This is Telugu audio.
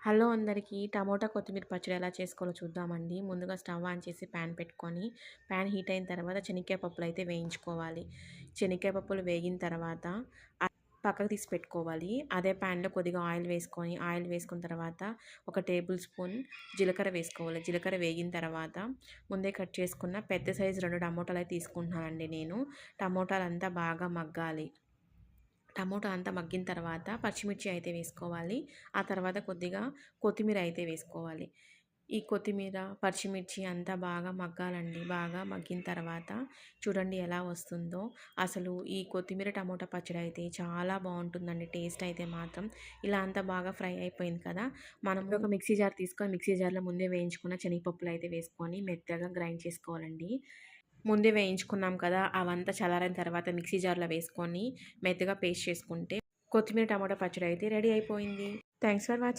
హలో అందరికీ. టమోటా కొత్తిమీర పచ్చడి ఎలా చేసుకోవాలో చూద్దామండి. ముందుగా స్టవ్ ఆన్ చేసి ప్యాన్ పెట్టుకొని ప్యాన్ హీట్ అయిన తర్వాత శనక్కాయ పప్పులు అయితే వేయించుకోవాలి. శనక్కాయ పప్పులు వేగిన తర్వాత పక్కకు తీసి పెట్టుకోవాలి. అదే ప్యాన్లో కొద్దిగా ఆయిల్ వేసుకొని ఆయిల్ వేసుకున్న తర్వాత ఒక టేబుల్ స్పూన్ జీలకర్ర వేసుకోవాలి. జీలకర్ర వేగిన తర్వాత ముందే కట్ చేసుకున్న పెద్ద సైజు రెండు టమోటాలు అయితే తీసుకుంటున్నానండి నేను. టమోటాలు అంతా బాగా మగ్గాలి. టమోటా అంతా మగ్గిన తర్వాత పచ్చిమిర్చి అయితే వేసుకోవాలి. ఆ తర్వాత కొద్దిగా కొత్తిమీర అయితే వేసుకోవాలి. ఈ కొత్తిమీర పచ్చిమిర్చి అంతా బాగా మగ్గాలండి. బాగా మగ్గిన తర్వాత చూడండి ఎలా వస్తుందో. అసలు ఈ కొత్తిమీర టమోటా పచ్చడి అయితే చాలా బాగుంటుందండి. టేస్ట్ అయితే మాత్రం ఇలా అంతా బాగా ఫ్రై అయిపోయింది కదా. మనం ఒక మిక్సీ జార్ తీసుకొని మిక్సీ జార్లో ముందే వేయించుకున్న శనగపప్పులు అయితే వేసుకొని మెత్తగా గ్రైండ్ చేసుకోవాలండి. ముందే వేయించుకున్నాం కదా అవంతా చల్లారిన తర్వాత మిక్సీ జార్లో వేసుకొని మెత్తగా పేస్ట్ చేసుకుంటే కొత్తిమీర టమాటా పచ్చడి అయితే రెడీ అయిపోయింది. Thanks for watching.